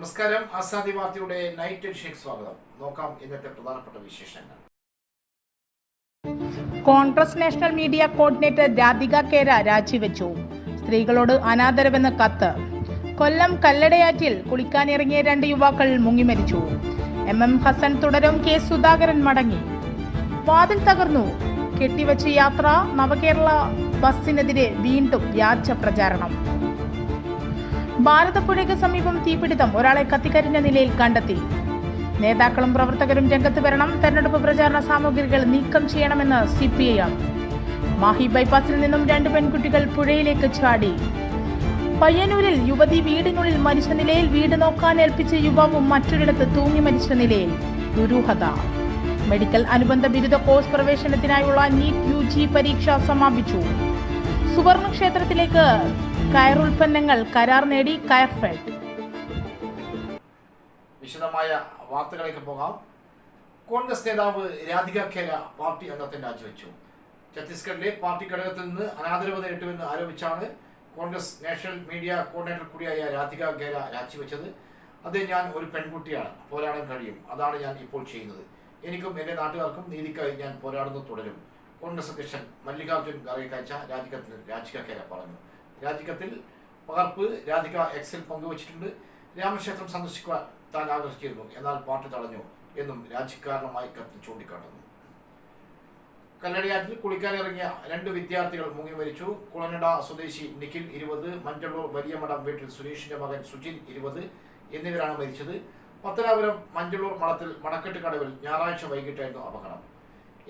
നമസ്കാരം. ആസാദി വാർത്തയുടെ നൈറ്റ് എഡിഷനിലേക്ക് സ്വാഗതം. നോക്കാം ഇന്നത്തെ പ്രധാനപ്പെട്ട വിശേഷങ്ങൾ. Congress national media coordinator Radhika Khera രാജിവെച്ചു. സ്ത്രീകളോട് അനാദരവെന്ന് കത്ത്. കൊല്ലം കല്ലടയാറ്റിൽ കുളിക്കാനിറങ്ങിയ രണ്ട് യുവാക്കൾ മുങ്ങിമരിച്ചു എം എം ഹസൻ തുടരും കെ സുധാകരൻ മടങ്ങി. വാതിൽ തകർന്നു. കെട്ടിവെച്ച യാത്ര നവകേരള ബസ്സിനെതിരെ വീണ്ടും വ്യാജ പ്രചാരണം. ഭാരതപ്പുഴയ്ക്ക് സമീപം തീപിടുത്തം. ഒരാളെ കത്തിക്കരിഞ്ഞ നിലയിൽ കണ്ടെത്തി. നേതാക്കളും പ്രവർത്തകരും രംഗത്ത് വരണം. തെരഞ്ഞെടുപ്പ് പ്രചാരണ സാമഗ്രികൾ നീക്കം ചെയ്യണമെന്ന് C P I M Mahe ബൈപ്പാസിൽ നിന്നും രണ്ട് പെൺകുട്ടികൾ പുഴയിലേക്ക് ചാടി. പയ്യന്നൂരിൽ യുവതി വീടിനുള്ളിൽ മരിച്ച നിലയിൽ വീട് നോക്കാൻ ഏൽപ്പിച്ച യുവാവും മറ്റൊരിടത്ത് തൂങ്ങി മരിച്ച നിലയിൽ ദുരൂഹത. മെഡിക്കൽ അനുബന്ധ ബിരുദ കോഴ്സ് പ്രവേശനത്തിനായുള്ള നീറ്റ് യു ജി പരീക്ഷ സമാപിച്ചു. സുവർണ ക്ഷേത്രത്തിലേക്ക് കയറുൽപ്പന്നങ്ങൾ കരാർ നേടി കയർഫെഡ് വിശദമായ വാർത്തകളിലേക്ക് പോകാം. കോൺഗ്രസ് നേതാവ് രാധിക ഖേര പാർട്ടി അംഗത്തെ രാജിവെച്ചു. ഛത്തീസ്ഗഡിലെ പാർട്ടി ഘടകത്തിൽ നിന്ന് അനാദരവ് നേരിട്ടുവെന്ന് ആരോപിച്ചാണ് കോൺഗ്രസ് നാഷണൽ മീഡിയ കോർഡിനേറ്റർ കൂടിയായ രാധിക ഖേര രാജിവെച്ചത്. അത് ഞാൻ ഒരു പെൺകുട്ടിയാണ് പോരാടാൻ കഴിയും. അതാണ് ഞാൻ ഇപ്പോൾ ചെയ്യുന്നത്. എനിക്കും എന്റെ നാട്ടുകാർക്കും നീതിക്കായി ഞാൻ പോരാടുന്നത് തുടരും. കോൺഗ്രസ് അധ്യക്ഷൻ മല്ലികാർജുൻ ഖാർഗെക്ക് കാഴ്ച രാജികത്തിൽ രാജിക ഖേര പറഞ്ഞു. രാജികത്തിൽ പകർപ്പ് രാധിക എക്സിൽ പങ്കുവച്ചിട്ടുണ്ട്. രാമക്ഷേത്രം സന്ദർശിക്കുവാൻ താൻ ആഗ്രഹിച്ചിരുന്നു. എന്നാൽ പാർട്ടി തടഞ്ഞു എന്നും രാജിക്കാരണമായി കത്തിൽ ചൂണ്ടിക്കാട്ടുന്നു. കല്ലടിയാറ്റിൽ കുളിക്കാനിറങ്ങിയ രണ്ട് വിദ്യാർത്ഥികൾ മുങ്ങി മരിച്ചു. കുളനട സ്വദേശി നിഖിൽ ഇരുപത് മഞ്ചള്ളൂർ വലിയമഠം വീട്ടിൽ സുരേഷിന്റെ മകൻ സുജിൻ ഇരുപത് എന്നിവരാണ് മരിച്ചത്. പത്തനാപുരം മഞ്ചള്ളൂർ മഠത്തിൽ മണക്കെട്ട് കടവിൽ ഞായറാഴ്ച വൈകിട്ടായിരുന്നു അപകടം.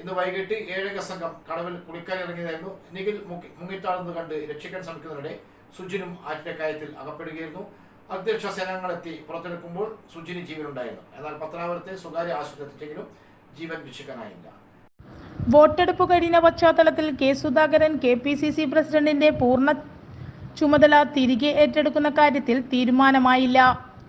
ഇന്ന് വൈകിട്ട് ഏഴക സംഘം കടവിൽ കുളിക്കാനിറങ്ങിയതായിരുന്നു. നിഖിൽ നികിൽ മുങ്ങിത്താഴ്ന്നു കണ്ട് രക്ഷിക്കാൻ ശ്രമിക്കുന്നതിനിടെ സുജിനും ആറ്റിന്റെ കാര്യത്തിൽ അകപ്പെടുകയായിരുന്നു. അധ്യക്ഷ സേനാംഗങ്ങളെത്തി പുറത്തെടുക്കുമ്പോൾ സുജിന് ജീവനുണ്ടായിരുന്നു. എന്നാൽ പത്തനാപുരത്തെ സ്വകാര്യ ആശുപത്രി എത്തിച്ചെങ്കിലും ജീവൻ രക്ഷിക്കാനായില്ല. വോട്ടെടുപ്പ് കഴിഞ്ഞ പശ്ചാത്തലത്തിൽ K Sudhakaran K P C C പ്രസിഡന്റിന്റെ പൂർണ ചുമതല തിരികെ ഏറ്റെടുക്കുന്ന കാര്യത്തിൽ തീരുമാനമായില്ല.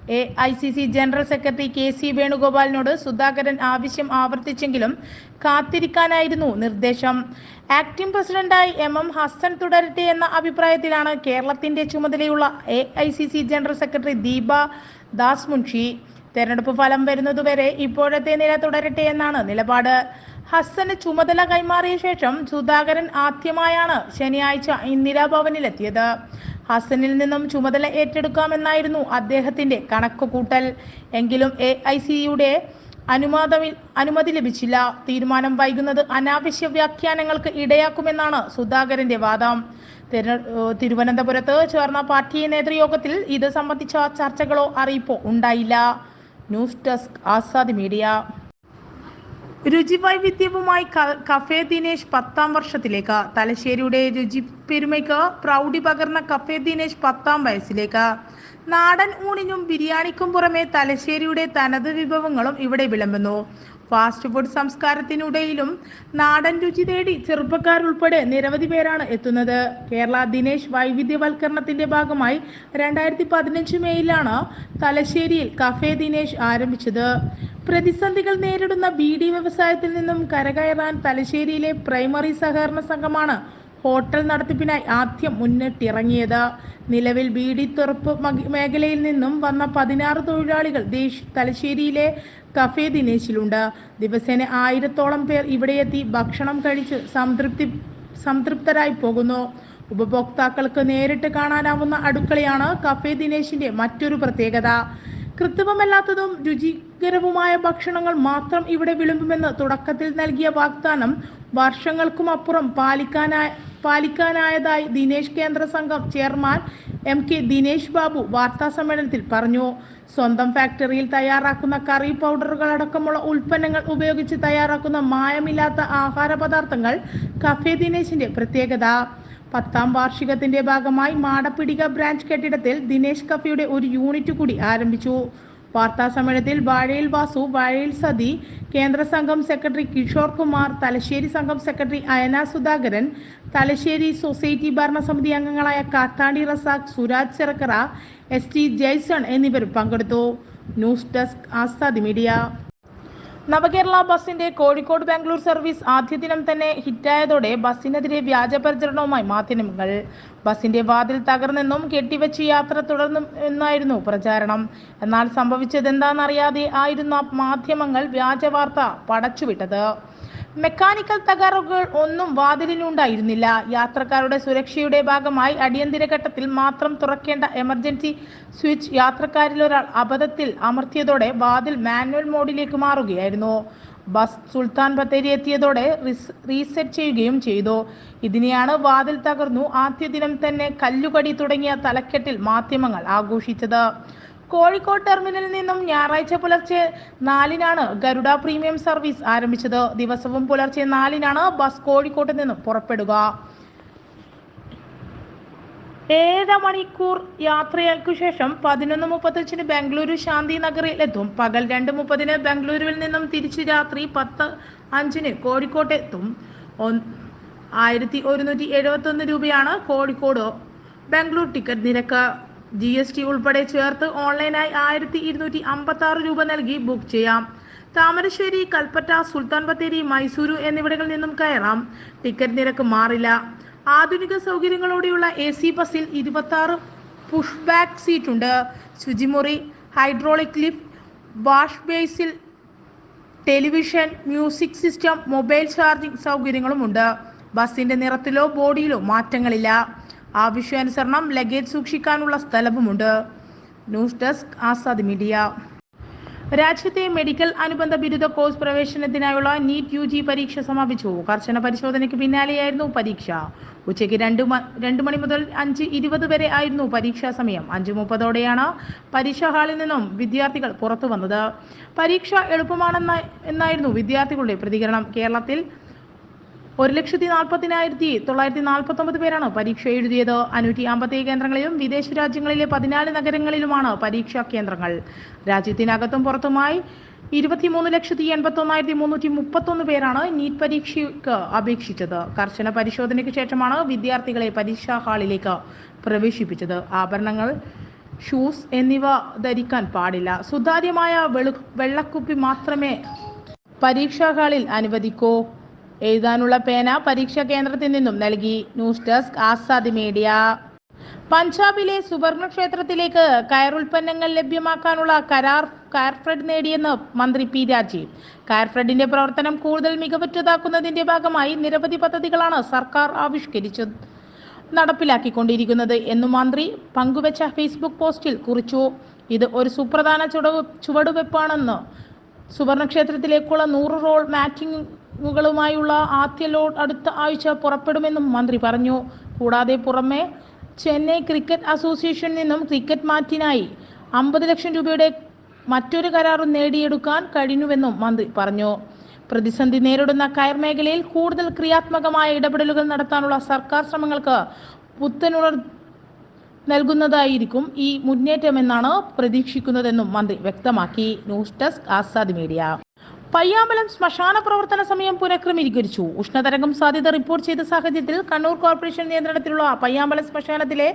A I C C general secretary K C വേണുഗോപാലിനോട് Sudhakaran ആവശ്യം ആവർത്തിച്ചെങ്കിലും കാത്തിരിക്കാനായിരുന്നു നിർദ്ദേശം. ആക്ടിംഗ് പ്രസിഡന്റായി എം എം ഹസൻ തുടരട്ടെ എന്ന അഭിപ്രായത്തിലാണ് കേരളത്തിന്റെ ചുമതലയുള്ള A I C C general secretary Deepa Das Munshi തെരഞ്ഞെടുപ്പ് ഫലം വരുന്നതുവരെ ഇപ്പോഴത്തെ നില തുടരട്ടെ എന്നാണ് നിലപാട്. ഹസന് ചുമതല കൈമാറിയ ശേഷം സുധാകരൻ ആദ്യമായാണ് ശനിയാഴ്ച ഇന്ദിരാഭവനിലെത്തിയത്. ഹസനിൽ നിന്നും ചുമതല ഏറ്റെടുക്കാമെന്നായിരുന്നു അദ്ദേഹത്തിന്റെ കണക്കുകൂട്ടൽ. എങ്കിലും എ ഐ സിയുടെ അനുമതി ലഭിച്ചില്ല. തീരുമാനം വൈകുന്നത് അനാവശ്യ വ്യാഖ്യാനങ്ങൾക്ക് ഇടയാക്കുമെന്നാണ് സുധാകരന്റെ വാദം. തിരു- തിരുവനന്തപുരത്ത് ചേർന്ന പാർട്ടി നേതൃയോഗത്തിൽ ഇത് സംബന്ധിച്ച ചർച്ചകളോ അറിയിപ്പോ ഉണ്ടായില്ല. News desk Azad media. രുചിവൈവിധ്യവുമായി വൈവിധ്യവുമായി കഫേ ദിനേശ് പത്താം വർഷത്തിലേക്ക്. തലശ്ശേരിയുടെ രുചി പെരുമയ്ക്ക് പ്രൗഢി പകർന്ന കഫേ ദിനേശ് പത്താം വയസ്സിലേക്ക്. നാടൻ ഊണിനും ബിരിയാണിക്കും പുറമെ തലശ്ശേരിയുടെ തനത് വിഭവങ്ങളും ഇവിടെ വിളമ്പുന്നു. ഫാസ്റ്റ് ഫുഡ് സംസ്കാരത്തിനിടയിലും നാടൻ രുചി തേടി ചെറുപ്പക്കാരുൾപ്പെടെ നിരവധി പേരാണ് എത്തുന്നത്. കേരള ദിനേശ് വൈവിധ്യവൽക്കരണത്തിന്റെ ഭാഗമായി രണ്ടായിരത്തി പതിനഞ്ച് മെയ്യിലാണ് തലശ്ശേരിയിൽ കഫേ ദിനേശ് ആരംഭിച്ചത്. പ്രതിസന്ധികൾ നേരിടുന്ന ബി ഡി വ്യവസായത്തിൽ നിന്നും കരകയറാൻ തലശ്ശേരിയിലെ പ്രൈമറി സഹകരണ സംഘമാണ് ഹോട്ടൽ നടത്തിപ്പിനായി ആദ്യം മുന്നിട്ടിറങ്ങിയത്. നിലവിൽ ബീഡി തുറപ്പ് മക- മേഖലയിൽ നിന്നും വന്ന പതിനാറ് തൊഴിലാളികൾ തലശ്ശേരിയിലെ കഫേ ദിനേശിലുണ്ട്. ദിവസേന ആയിരത്തോളം പേർ ഇവിടെയെത്തി ഭക്ഷണം കഴിച്ച് സംതൃപ്തി സംതൃപ്തരായി പോകുന്നു. ഉപഭോക്താക്കൾക്ക് നേരിട്ട് കാണാനാവുന്ന അടുക്കളയാണ് കഫേ ദിനേശിന്റെ മറ്റൊരു പ്രത്യേകത. കൃത്രിമമല്ലാത്തതും രുചികരവുമായ ഭക്ഷണങ്ങൾ മാത്രം ഇവിടെ വിളമ്പുമെന്ന് തുടക്കത്തിൽ നൽകിയ വാഗ്ദാനം വർഷങ്ങൾക്കും അപ്പുറം പാലിക്കാനായ പാലിക്കാനായതായി ദിനേശ് കേന്ദ്ര സംഘം chairman M K Dinesh Babu വാർത്താ സമ്മേളനത്തിൽ പറഞ്ഞു. സ്വന്തം ഫാക്ടറിയിൽ തയ്യാറാക്കുന്ന കറി പൗഡറുകൾ അടക്കമുള്ള ഉൽപ്പന്നങ്ങൾ ഉപയോഗിച്ച് തയ്യാറാക്കുന്ന മായമില്ലാത്ത ആഹാര പദാർത്ഥങ്ങൾ കഫേ ദിനേശിന്റെ പ്രത്യേകത. പത്താം വാർഷികത്തിന്റെ ഭാഗമായി മാടപ്പിടിക ബ്രാഞ്ച് കെട്ടിടത്തിൽ ദിനേശ് കഫയുടെ ഒരു യൂണിറ്റ് കൂടി ആരംഭിച്ചു. വാർത്താ സമ്മേളനത്തിൽ വാഴയിൽ വാസു വാഴയിൽ സതി കേന്ദ്ര സംഘം സെക്രട്ടറി കിഷോർ കുമാർ തലശ്ശേരി സംഘം സെക്രട്ടറി അയന സുധാകരൻ തലശ്ശേരി സൊസൈറ്റി ഭരണസമിതി അംഗങ്ങളായ കാത്താണ്ടി റസാഖ് സുരാജ് ചെറക്കറ എസ് ടി ജയ്സൺ എന്നിവർ പങ്കെടുത്തു. News desk Azad media. Navakerala ബസിന്റെ കോഴിക്കോട് ബാംഗ്ലൂർ സർവീസ് ആദ്യ ദിനം തന്നെ ഹിറ്റായതോടെ ബസ്സിനെതിരെ വ്യാജ പ്രചരണവുമായി മാധ്യമങ്ങൾ. ബസിന്റെ വാതിൽ തകർന്നെന്നും കെട്ടിവെച്ച് യാത്ര തുടർന്നും എന്നായിരുന്നു പ്രചാരണം. എന്നാൽ സംഭവിച്ചതെന്താണെന്നറിയാതെ ആയിരുന്ന മാധ്യമങ്ങൾ വ്യാജ വാർത്ത പടച്ചുവിട്ടത്. മെക്കാനിക്കൽ തകരാറുകൾ ഒന്നും വാതിലിനുണ്ടായിരുന്നില്ല. യാത്രക്കാരുടെ സുരക്ഷയുടെ ഭാഗമായി അടിയന്തര ഘട്ടത്തിൽ മാത്രം തുറക്കേണ്ട എമർജൻസി സ്വിച്ച് യാത്രക്കാരിലൊരാൾ അബദ്ധത്തിൽ അമർത്തിയതോടെ വാതിൽ മാനുവൽ മോഡിലേക്ക് മാറുകയായിരുന്നു. ബസ് സുൽത്താൻ ബത്തേരി എത്തിയതോടെ റീസെറ്റ് ചെയ്യുകയും ചെയ്തു. ഇതിനെയാണ് വാതിൽ തകർന്നു ആദ്യ ദിനം തന്നെ കല്ലുകടി തുടങ്ങിയ തലക്കെട്ടിൽ മാധ്യമങ്ങൾ ആഘോഷിച്ചത്. കോഴിക്കോട് ടെർമിനലിൽ നിന്നും ഞായറാഴ്ച പുലർച്ചെ നാലിനാണ് ഗരുഡ പ്രീമിയം സർവീസ് ആരംഭിച്ചത്. ദിവസവും പുലർച്ചെ നാലിനാണ് ബസ് കോഴിക്കോട്ട് നിന്നും പുറപ്പെടുക. ഏഴര മണിക്കൂർ യാത്രയ്ക്കു ശേഷം പതിനൊന്ന് മുപ്പത്തഞ്ചിന് ബംഗളൂരു ശാന്തി നഗറിൽ എത്തും പകൽ രണ്ട് മുപ്പതിന് ബംഗളൂരുവിൽ നിന്നും തിരിച്ച് രാത്രി പത്ത് അഞ്ചിന് കോഴിക്കോട്ട് എത്തും. ആയിരത്തി ഒരുന്നൂറ്റി എഴുപത്തി ഒന്ന് രൂപയാണ് കോഴിക്കോട് ബാംഗ്ലൂർ ടിക്കറ്റ് നിരക്ക്. ജി എസ് ടി ഉൾപ്പെടെ ചേർത്ത് ഓൺലൈനായി ആയിരത്തി ഇരുന്നൂറ്റി അമ്പത്തി ആറ് രൂപ നൽകി ബുക്ക് ചെയ്യാം. താമരശ്ശേരി കൽപ്പറ്റ സുൽത്താൻ ബത്തേരി മൈസൂരു എന്നിവിടങ്ങളിൽ നിന്നും കയറാം. ടിക്കറ്റ് നിരക്ക് മാറില്ല. ആധുനിക സൗകര്യങ്ങളോടെയുള്ള എ സി ബസ്സിൽ ഇരുപത്തി ആറ് പുഷ് ബാക്ക് സീറ്റുണ്ട്. ശുചിമുറി hydraulic lift wash basin television music system mobile charging സൗകര്യങ്ങളുമുണ്ട്. ബസ്സിന്റെ നിറത്തിലോ ബോഡിയിലോ മാറ്റങ്ങളില്ല. ആവശ്യാനുസരണം ലഗേജ് സൂക്ഷിക്കാനുള്ള സ്ഥലവുമുണ്ട്. News desk Azad media. രാജ്യത്തെ മെഡിക്കൽ അനുബന്ധ ബിരുദ കോഴ്സ് പ്രവേശനത്തിനായുള്ള നീറ്റ് യു ജി പരീക്ഷ സമാപിച്ചു. കർശന പരിശോധനയ്ക്ക് പിന്നാലെയായിരുന്നു പരീക്ഷ. ഉച്ചയ്ക്ക് രണ്ട് രണ്ട് മണി മുതൽ അഞ്ച് ഇരുപത് വരെ ആയിരുന്നു പരീക്ഷാ സമയം. അഞ്ച് മുപ്പതോടെയാണ് പരീക്ഷാ ഹാളിൽ നിന്നും വിദ്യാർത്ഥികൾ പുറത്തു വന്നത്. പരീക്ഷ എളുപ്പമാണെന്ന എന്നായിരുന്നു വിദ്യാർത്ഥികളുടെ പ്രതികരണം. കേരളത്തിൽ ഒരു ലക്ഷത്തി നാൽപ്പത്തിനായിരത്തി തൊള്ളായിരത്തി നാൽപ്പത്തി ഒമ്പത് പേരാണ് പരീക്ഷ എഴുതിയത്. അഞ്ഞൂറ്റി അമ്പത്തി കേന്ദ്രങ്ങളിലും വിദേശ രാജ്യങ്ങളിലെ പതിനാല് നഗരങ്ങളിലുമാണ് പരീക്ഷാ കേന്ദ്രങ്ങൾ. രാജ്യത്തിനകത്തും പുറത്തുമായി ഇരുപത്തിമൂന്ന് ലക്ഷത്തി എൺപത്തി ഒന്നായിരത്തി മുന്നൂറ്റി മുപ്പത്തൊന്ന് പേരാണ് നീറ്റ് പരീക്ഷയ്ക്ക് അപേക്ഷിച്ചത്. കർശന പരിശോധനയ്ക്ക് ശേഷമാണ് വിദ്യാർത്ഥികളെ പരീക്ഷാ ഹാളിലേക്ക് പ്രവേശിപ്പിച്ചത്. ആഭരണങ്ങൾ ഷൂസ് എന്നിവ ധരിക്കാൻ പാടില്ല. സുതാര്യമായ വെളു വെള്ളക്കുപ്പി മാത്രമേ പരീക്ഷാ ഹാളിൽ അനുവദിക്കൂ. എഴുതാനുള്ള പേന പരീക്ഷാ കേന്ദ്രത്തിൽ നിന്നും നൽകി. News desk Azad media. പഞ്ചാബിലെ സുവർണ ക്ഷേത്രത്തിലേക്ക് കയറുൽപ്പന്നങ്ങൾ ലഭ്യമാക്കാനുള്ള കരാർ കയർഫ്രെഡ് നേടിയെന്ന് മന്ത്രി പി രാജീവ്. കയർഫ്രെഡിന്റെ പ്രവർത്തനം കൂടുതൽ മികവുറ്റതാക്കുന്നതിന്റെ ഭാഗമായി നിരവധി പദ്ധതികളാണ് സർക്കാർ ആവിഷ്കരിച്ചു നടപ്പിലാക്കിക്കൊണ്ടിരിക്കുന്നത് എന്നു മന്ത്രി പങ്കുവച്ച ഫേസ്ബുക്ക് പോസ്റ്റിൽ കുറിച്ചു. ഇത് ഒരു സുപ്രധാന ചുവടുവെപ്പാണെന്ന്. സുവർണക്ഷേത്രത്തിലേക്കുള്ള നൂറ് റോൾ മാറ്റിങ്ങുകളുമായുള്ള ആദ്യ ലോഡ് അടുത്ത ആഴ്ച പുറപ്പെടുമെന്നും മന്ത്രി പറഞ്ഞു. കൂടാതെ പുറമെ ചെന്നൈ ക്രിക്കറ്റ് അസോസിയേഷനിൽ നിന്നും ക്രിക്കറ്റ് മാറ്റിനായി അമ്പത് ലക്ഷം രൂപയുടെ മറ്റൊരു കരാറും നേടിയെടുക്കാൻ കഴിഞ്ഞുവെന്നും മന്ത്രി പറഞ്ഞു. പ്രതിസന്ധി നേരിടുന്ന കയർ മേഖലയിൽ കൂടുതൽ ക്രിയാത്മകമായ ഇടപെടലുകൾ നടത്താനുള്ള സർക്കാർ ശ്രമങ്ങൾക്ക് പുത്തനുണർ നൽകുന്നതായിരിക്കും ഈ മുന്നേറ്റമെന്നാണ് പ്രതീക്ഷിക്കുന്നതെന്നും മന്ത്രി വ്യക്തമാക്കി. News desk Azad media. Payyambalam ശ്മശാന പ്രവർത്തന സമയം പുനഃക്രമീകരിച്ചു. ഉഷ്ണതരംഗം സാധ്യത റിപ്പോർട്ട് ചെയ്ത സാഹചര്യത്തിൽ കണ്ണൂർ കോർപ്പറേഷൻ നിയന്ത്രണത്തിലുള്ള പയ്യാമ്പലം ശ്മശാനത്തിലെ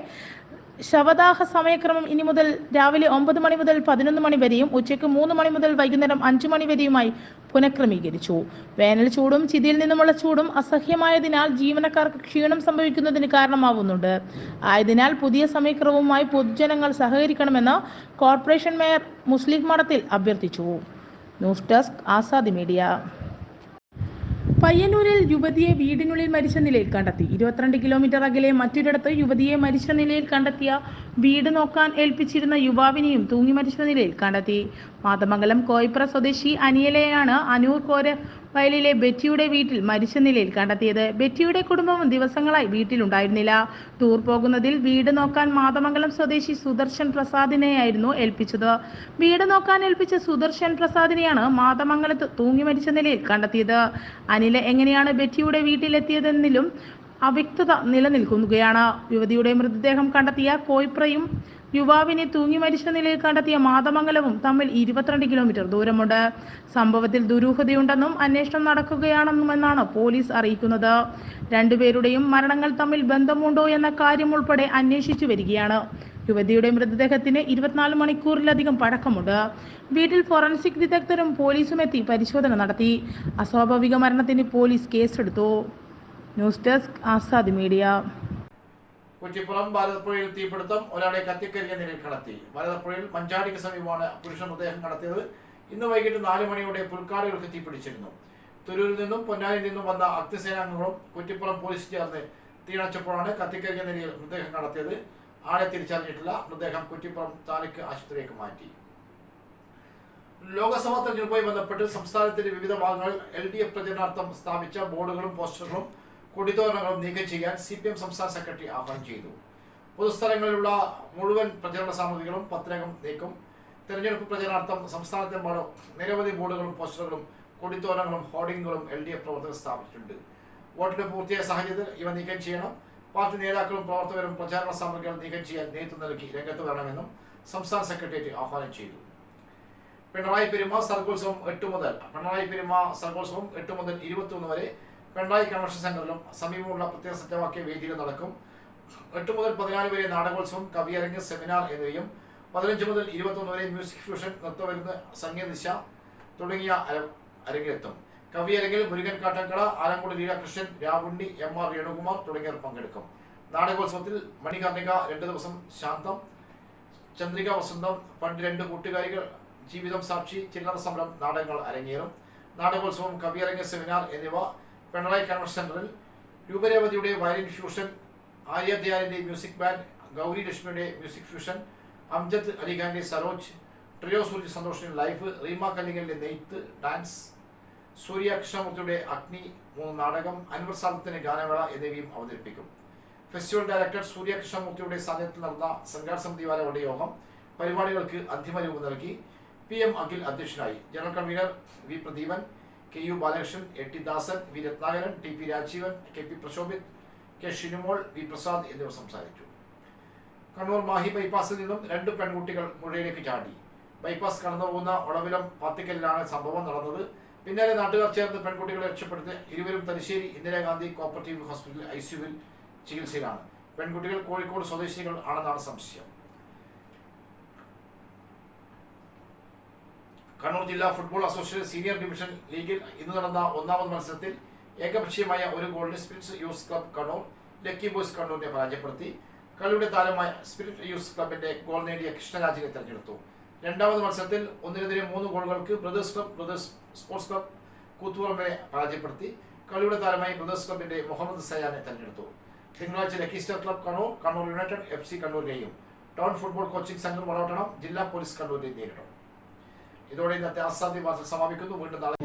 ശവദാഹ സമയക്രമം ഇനി മുതൽ രാവിലെ ഒമ്പത് മണി മുതൽ പതിനൊന്ന് മണി വരെയും ഉച്ചയ്ക്ക് മൂന്ന് മണി മുതൽ വൈകുന്നേരം അഞ്ച് മണി വരെയുമായി പുനഃക്രമീകരിച്ചു. വേനൽ ചൂടും ചിതിയിൽ നിന്നുമുള്ള ചൂടും അസഹ്യമായതിനാൽ ജീവനക്കാർക്ക് ക്ഷീണം സംഭവിക്കുന്നതിന് കാരണമാവുന്നുണ്ട്. ആയതിനാൽ പുതിയ സമയക്രമവുമായി പൊതുജനങ്ങൾ സഹകരിക്കണമെന്ന് കോർപ്പറേഷൻ മേയർ മുസ്ലിം മഠത്തിൽ അഭ്യർത്ഥിച്ചു. News desk Azad media. പയ്യന്നൂരിൽ യുവതിയെ വീടിനുള്ളിൽ മരിച്ച നിലയിൽ കണ്ടെത്തി. ഇരുപത്തിരണ്ട് കിലോമീറ്റർ അകലെ മറ്റൊരിടത്ത് യുവതിയെ മരിച്ച നിലയിൽ കണ്ടെത്തിയ വീട് നോക്കാൻ ഏൽപ്പിച്ചിരുന്ന യുവാവിനെയും തൂങ്ങി മരിച്ച നിലയിൽ കണ്ടെത്തി. മാതമംഗലം കോയിപ്ര സ്വദേശി അനിയലെയാണ് അനൂർ കോര വയലിലെ ബെറ്റിയുടെ വീട്ടിൽ മരിച്ച നിലയിൽ കണ്ടെത്തിയത്. ബെറ്റിയുടെ കുടുംബവും ദിവസങ്ങളായി വീട്ടിലുണ്ടായിരുന്നില്ല. ടൂർ പോകുന്നതിൽ വീട് നോക്കാൻ മാതമംഗലം സ്വദേശി സുദർശൻ പ്രസാദിനെയായിരുന്നു ഏൽപ്പിച്ചത്. വീട് നോക്കാൻ ഏൽപ്പിച്ച സുദർശൻ പ്രസാദിനെയാണ് മാതമംഗലത്ത് തൂങ്ങി മരിച്ച നിലയിൽ കണ്ടെത്തിയത്. അനില എങ്ങനെയാണ് ബെറ്റിയുടെ വീട്ടിലെത്തിയതെന്നിലും അവ്യക്തത നിലനിൽക്കുകയാണ്. യുവതിയുടെ മൃതദേഹം കണ്ടെത്തിയ കോയിപ്രയും യുവാവിനെ തൂങ്ങി മരിച്ച നിലയിൽ കണ്ടെത്തിയ മാതമംഗലവും തമ്മിൽ ഇരുപത്തിരണ്ട് കിലോമീറ്റർ ദൂരമുണ്ട്. സംഭവത്തിൽ ദുരൂഹതയുണ്ടെന്നും അന്വേഷണം നടക്കുകയാണെന്നുമെന്നാണ് പോലീസ് അറിയിക്കുന്നത്. രണ്ടുപേരുടെയും മരണങ്ങൾ തമ്മിൽ ബന്ധമുണ്ടോ എന്ന കാര്യം ഉൾപ്പെടെ അന്വേഷിച്ചു വരികയാണ്. യുവതിയുടെ മൃതദേഹത്തിന് ഇരുപത്തിനാല് മണിക്കൂറിലധികം പഴക്കമുണ്ട്. വീട്ടിൽ ഫോറൻസിക് വിദഗ്ധരും പോലീസും എത്തി പരിശോധന നടത്തി. അസ്വാഭാവിക മരണത്തിന് പോലീസ് കേസെടുത്തു. News desk Azad media. Kuttippuram ഭാരതപ്പുഴയിൽ തീപിടുത്തം ഒരാളെ കത്തിക്കരിയ നിലയിൽ കടത്തി. ഭാരതപ്പുഴയിൽ മഞ്ചാടിക്ക് സമീപമാണ് പുരുഷ മൃതദേഹം കടത്തിയത്. ഇന്ന് വൈകിട്ട് നാല് മണിയോടെ പുൽക്കാടുകൾക്ക് തീപിടിച്ചിരുന്നു. തുരൂരിൽ നിന്നും പൊന്നാനിയിൽ നിന്നും വന്ന അഗ്നിസേനാംഗങ്ങളും കുറ്റിപ്പുറം പോലീസ് ചേർന്ന് തീയണച്ചപ്പോഴാണ് കത്തിക്കരിയ നിലയിൽ മൃതദേഹം കടത്തിയത്. ആളെ തിരിച്ചറിഞ്ഞിട്ടില്ല. മൃതദേഹം കുറ്റിപ്പുറം താലൂക്ക് ആശുപത്രിയിലേക്ക് മാറ്റി. ലോക്സഭാ തെരഞ്ഞെടുപ്പുമായി ബന്ധപ്പെട്ട് സംസ്ഥാനത്തിന്റെ വിവിധ ഭാഗങ്ങളിൽ എൽ ഡി എഫ് പ്രചരണാർത്ഥം സ്ഥാപിച്ച ബോർഡുകളും പോസ്റ്ററുകളും കൊടിതോരണങ്ങളും നീക്കം ചെയ്യാൻ സി പി എം സംസ്ഥാന സെക്രട്ടറി ആഹ്വാനം ചെയ്തു. പൊതുസ്ഥലങ്ങളിലുള്ള മുഴുവൻ പ്രചരണ സാമഗ്രികളും പത്രകം നീക്കും. തെരഞ്ഞെടുപ്പ് പ്രചരണാർത്ഥം സംസ്ഥാനത്തെമ്പാടും നിരവധി ബോർഡുകളും പോസ്റ്ററുകളും കൊടിത്തോരണങ്ങളും ഹോർഡിങ്ങുകളും എൽ ഡി എഫ് പ്രവർത്തകർ സ്ഥാപിച്ചിട്ടുണ്ട്. വോട്ടെടുപ്പ് പൂർത്തിയായ സാഹചര്യത്തിൽ ഇവ നീക്കം ചെയ്യണം. പാർട്ടി നേതാക്കളും പ്രവർത്തകരും പ്രചാരണ സാമഗ്രികൾ നീക്കം ചെയ്യാൻ നേതൃത്വം നൽകി രംഗത്ത് വരണമെന്നും സംസ്ഥാന സെക്രട്ടേറിയറ്റ് ആഹ്വാനം ചെയ്തു. പിണറായി പെരുമ സർഗോത്സവം എട്ട് മുതൽ പിണറായി പെരുമ സർഗോത്സവം എട്ട് മുതൽ ഇരുപത്തിയൊന്ന് വരെ പിണറായി കൺവെൻഷൻ സെന്ററിലും സമീപമുള്ള പ്രത്യേക സത്യവാക്യ വേദിയിലും നടക്കും. എട്ട് മുതൽ പതിനാല് വരെ നാടകോത്സവം കവിയരങ്ങ് സെമിനാർ എന്നിവയും പതിനഞ്ച് മുതൽ ഇരുപത്തൊന്ന് വരെ മ്യൂസിക് ഫ്യൂഷൻ നൃത്തമരുന്ന് സംഗീതദിശ തുടങ്ങിയ അര- അരങ്ങിലെത്തും കവിയരങ്ങിൽ മുരുകൻ കാട്ടക്കട ആലങ്കോട് ലീലാകൃഷ്ണൻ രാവുണ്ണി എം ആർ രേണുകുമാർ തുടങ്ങിയവർ പങ്കെടുക്കും. നാടകോത്സവത്തിൽ മണികർണിക രണ്ട് ദിവസം ശാന്തം ചന്ദ്രിക വസന്തം പണ്ട് രണ്ട് കൂട്ടുകാരികൾ ജീവിതം സാക്ഷി ചില്ലറ സമരം നാടകങ്ങൾ അരങ്ങേറും. നാടകോത്സവം കവിയരങ്ങ് സെമിനാർ എന്നിവ പിണറായി കൺവെൻഷൻ സെന്ററിൽ രൂപരേവതിയുടെ വയലിൻ ഫ്യൂഷൻ ആര്യ ദയാലിന്റെ മ്യൂസിക് ബാൻഡ് ഗൗരി ലക്ഷ്മിയുടെ മ്യൂസിക് ഫ്യൂഷൻ അംജദ് അലിഖാന്റെ സരോജ് ട്രിയോ സൂര്യ സന്തോഷിന്റെ ലൈഫ് റീമ കല്ലിങ്ങലിന്റെ നെയ്ത്ത് ഡാൻസ് സൂര്യ കൃഷ്ണമൂർത്തിയുടെ അഗ്നി മൂന്ന് നാടകം അൻവർ സാദത്തിന്റെ ഗാനമേള എന്നിവയും അവതരിപ്പിക്കും. ഫെസ്റ്റിവൽ ഡയറക്ടർ സൂര്യ കൃഷ്ണമൂർത്തിയുടെ സാന്നിധ്യത്തിൽ നടന്ന സംഘാട സമിതി വാലകളുടെ യോഗം പരിപാടികൾക്ക് അന്തിമ രൂപം നൽകി പി എം അഖിൽ അധ്യക്ഷനായി. General convener V Pradeepan K U Balakrishnan A T Dasan V Ratnakaran T P Rajeevan K P Prashobhith K Shinumol V Prasad എന്നിവർ സംസാരിച്ചു. കണ്ണൂർ മാഹി ബൈപ്പാസിൽ നിന്നും രണ്ട് പെൺകുട്ടികൾ മുഴയിലേക്ക് ചാടി. ബൈപ്പാസ് കടന്നു പോകുന്ന ഒളവിലം പത്തിക്കലിലാണ് സംഭവം നടന്നത്. പിന്നാലെ നാട്ടുകാർ ചേർന്ന് പെൺകുട്ടികളെ രക്ഷപ്പെടുത്തി ഇരുവരും തലശ്ശേരി ഇന്ദിരാഗാന്ധി കോപ്പറേറ്റീവ് ഹോസ്പിറ്റൽ ഐ സിയുവിൽ ചികിത്സയിലാണ്. പെൺകുട്ടികൾ കോഴിക്കോട് സ്വദേശികൾ ആണെന്നാണ് സംശയം. കണ്ണൂർ ജില്ലാ ഫുട്ബോൾ അസോസിയേഷൻ സീനിയർ ഡിവിഷൻ ലീഗിൽ ഇന്ന് നടന്ന ഒന്നാമത് മത്സരത്തിൽ ഏകപക്ഷീയമായ ഒരു ഗോളിന് spirits youth club Kannur lucky boys കണ്ണൂരിനെ പരാജയപ്പെടുത്തി. കളിയുടെ താരമായ സ്പിരിറ്റ് യൂസ് ക്ലബിന്റെ ഗോൾ നേടിയ കൃഷ്ണരാജിനെ തെരഞ്ഞെടുത്തു. രണ്ടാമത് മത്സരത്തിൽ ഒന്നിനെതിരെ മൂന്ന് ഗോളുകൾക്ക് brothers club brothers sports club കൂത്തുപറമ്പിനെ പരാജയപ്പെടുത്തി. കളിയുടെ താരമായി ബ്രദേഴ്സ് ക്ലബിന്റെ മുഹമ്മദ് സയാനെ തെരഞ്ഞെടുത്തു. തിങ്കളാഴ്ച lucky star club Kannur Kannur united F C കണ്ണൂരിനെയും town football coaching centre വളർത്തണം ജില്ലാ പോലീസ് കണ്ണൂരിനെയും നേരിടും. ഇതോടെ ഇന്നത്തെ അസാധ്യ വാർത്ത സമാപിക്കുന്നു. വീണ്ടും നാളെ